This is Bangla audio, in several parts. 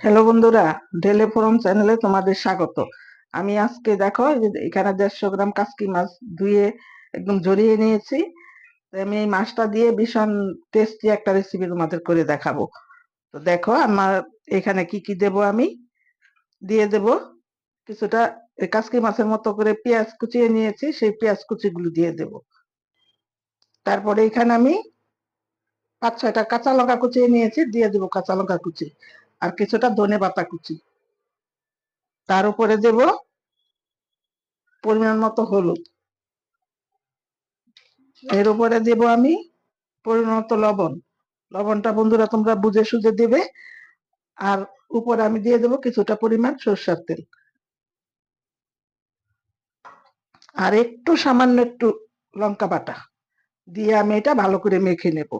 হ্যালো বন্ধুরা, ডেলে ফোরম চ্যানেলে তোমাদের স্বাগত। আমি আজকে দেখো এখানে দেড়শো গ্রাম কাসকি মাছ ধুয়ে একদম জড়িয়ে নিয়েছি। আমি এই মাছটা দিয়ে ভীষণ টেস্টি একটা রেসিপি তোমাদের করে দেখাবো। তো দেখো, আমার এখানে কি কি দেব আমি? দিয়ে দেব কিছুটা কাসকি মাছের মতো করে পেঁয়াজ কুচিয়ে নিয়েছি, সেই পেঁয়াজ কুচিগুলো দিয়ে দেব। তারপরে এখানে আমি পাঁচ ছয়টা কাঁচা লঙ্কা কুচিয়ে নিয়েছি, দিয়ে দেবো কাঁচা লঙ্কা কুচি। আর কিছুটা ধনে পাতা কুচি। তার উপরে দেব পরিমাণ মতো হলুদ। এর উপরে দেব আমি পরিমাণ মতো লবণ। লবণটা বন্ধুরা তোমরা বুঝে সুঝে দেবে। আর উপরে আমি দিয়ে দেব কিছুটা পরিমাণ সরষের তেল। আর একটু সামান্য একটু লঙ্কা বাটা দিয়ে আমি এটা ভালো করে মেখে নেব।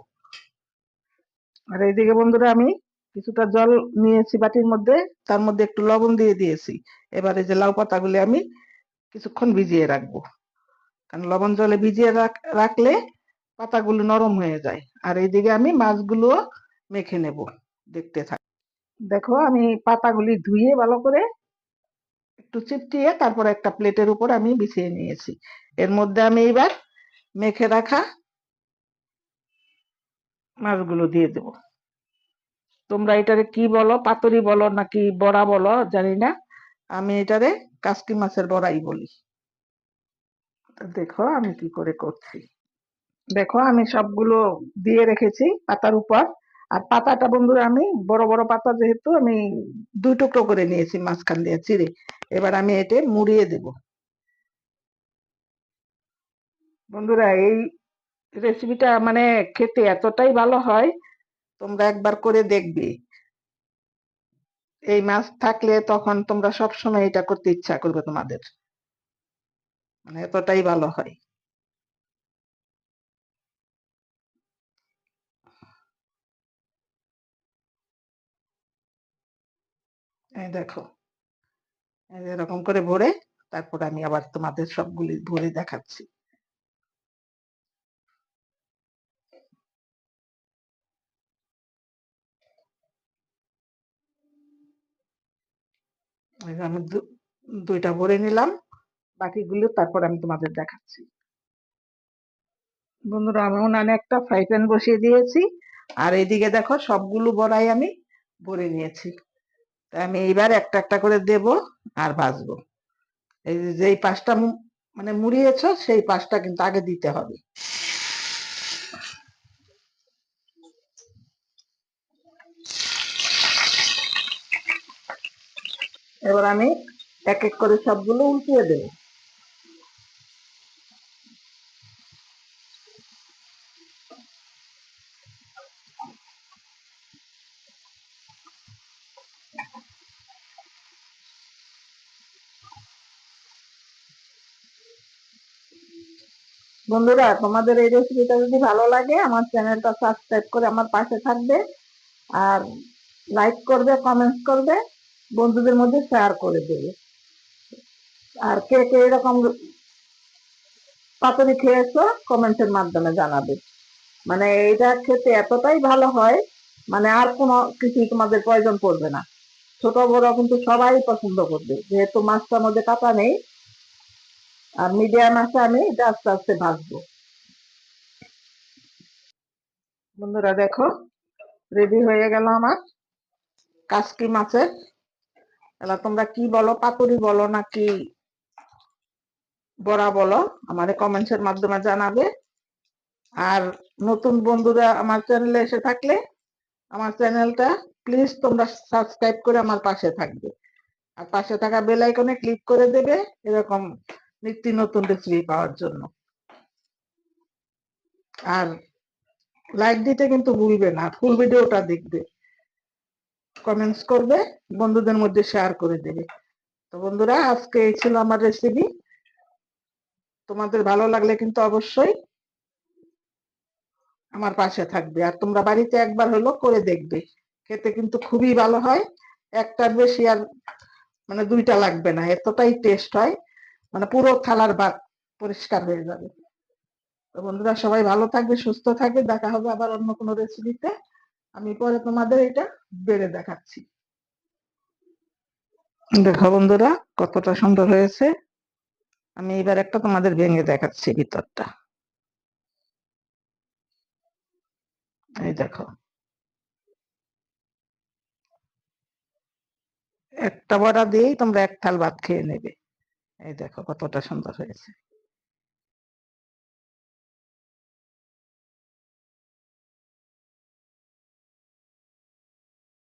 আর এইদিকে বন্ধুরা আমি কিছুটা জল নিয়েছি বাটির মধ্যে, তার মধ্যে একটু লবণ দিয়ে দিয়েছি। এবারে যে লাউ পাতাগুলি আমি কিছুক্ষণ ভিজিয়ে রাখব। কারণ লবণ জলে ভিজিয়ে রাখলে পাতাগুলো নরম হয়ে যায়। আর এইদিকে আমি মাছগুলো মেখে নেব, দেখতে থাক। দেখো, আমি পাতাগুলি ধুয়ে ভালো করে একটু চিপটিয়ে তারপর একটা প্লেটের উপর আমি বিছিয়ে নিয়েছি। এর মধ্যে আমি এবার মেখে রাখা মাছগুলো দিয়ে দেব। তোমরা এটারে কি বলো? পাতুরি বলো নাকি বড়া বলো? জানি না। আমি এটারে কাসকি মাছের বড়াই বলি। দেখো আমি কি করে করছি। দেখো আমি সবগুলো দিয়ে রেখেছি পাতার উপর। আর পাতাটা বন্ধুরা আমি বড় বড় পাতা যেহেতু আমি দুই টুকরো করে নিয়েছি মাঝখান দিয়ে চিড়ে এবার আমি এতে মুড়িয়ে দেব। বন্ধুরা এই রেসিপিটা মানে খেতে এতটাই ভালো হয় তোমরা একবার করে দেখবে। এই মাছ থাকলে তখন তোমরা সব সময় এটা করতে ইচ্ছা করবে তোমাদের। মানে এতটাই ভালো হয়। এই দেখো এরকম করে ভরে, তারপর আমি আবার তোমাদের সবগুলি ভরে দেখাচ্ছি। আমি দুইটা ভরে নিলাম। বাকিগুলো তারপর আমি তোমাদের দেখাচ্ছি। বন্ধুরা আমি উনানে একটা ফ্রাই প্যান বসিয়ে দিয়েছি। আর এইদিকে দেখো, সবগুলো বড়াই আমি ভরে নিয়েছি। আমি এইবার একটা একটা করে দেব আর ভাজবো। এই যে পাশটা মানে মুড়িয়েছ, সেই পাশটা কিন্তু আগে দিতে হবে। এবার আমি এক এক করে সবগুলো উল্টিয়ে দেব। বন্ধুরা, তোমাদের এই রেসিপিটা যদি ভালো লাগে, আমার চ্যানেলটা সাবস্ক্রাইব করে আমার পাশে থাকবে। আর লাইক করবে কমেন্টস করবে। বন্ধুদের মধ্যে শেয়ার করে দেবে। আর কে কে এরকম পাতুরি খেয়েছো কমেন্টের মাধ্যমে জানাবে। মানে এটা খেতে এতটাই ভালো হয় মানে আর কোনো কিছুই তোমাদের প্রয়োজন পড়বে না। ছোট বড় কিন্তু সবাই পছন্দ করবে। যেহেতু মাছটার মধ্যে কাটা নেই, আর মিডিয়াম আছে, আমি এটা আস্তে আস্তে ভাজবো। বন্ধুরা দেখো রেডি হয়ে গেল আমার কাসকি মাছের এলা তোমরা কি বলো? পাতুরি বলো নাকি বড়া বলো? আমার কমেন্টসের মাধ্যমে জানাবে। আর নতুন বন্ধুরা আমার চ্যানেলে এসে থাকলে আমার চ্যানেলটা প্লিজ তোমরা সাবস্ক্রাইব করে আমার পাশে থাকবে। আর পাশে থাকা বেল আইকনে ক্লিক করে দেবে এরকম নিত্য নতুন রেসিপি পাওয়ার জন্য। আর লাইক দিতে কিন্তু ভুলবে না ফুল ভিডিওটা দেখবে। কমেন্টস করবে, বন্ধুদের মধ্যে শেয়ার করে দেবে। তো বন্ধুরা, আজকে এই ছিল আমার রেসিপি তোমাদের ভালো লাগলে কিন্তু অবশ্যই আমার পাশে থাকবে। আর তোমরা বাড়িতে একবার হলো করে দেখবে। খেতে কিন্তু খুবই ভালো হয়। একটার বেশি আর মানে দুইটা লাগবে না, এতটাই টেস্ট হয়। মানে পুরো থালার ভাত পরিষ্কার হয়ে যাবে। তো বন্ধুরা, সবাই ভালো থাকবে, সুস্থ থাকবে। দেখা হবে আবার অন্য কোনো রেসিপিতে আমি পরে তোমাদের এটা বেড়ে দেখাচ্ছি। দেখো বন্ধুরা, কতটা সুন্দর হয়েছে। আমি এবার একটা তোমাদের ভেঙে দেখাচ্ছি ভিতরটা। এই দেখো। একটা বড়া দিয়েই তোমরা এক থাল ভাত খেয়ে নেবে। এই দেখো কতটা সুন্দর হয়েছে।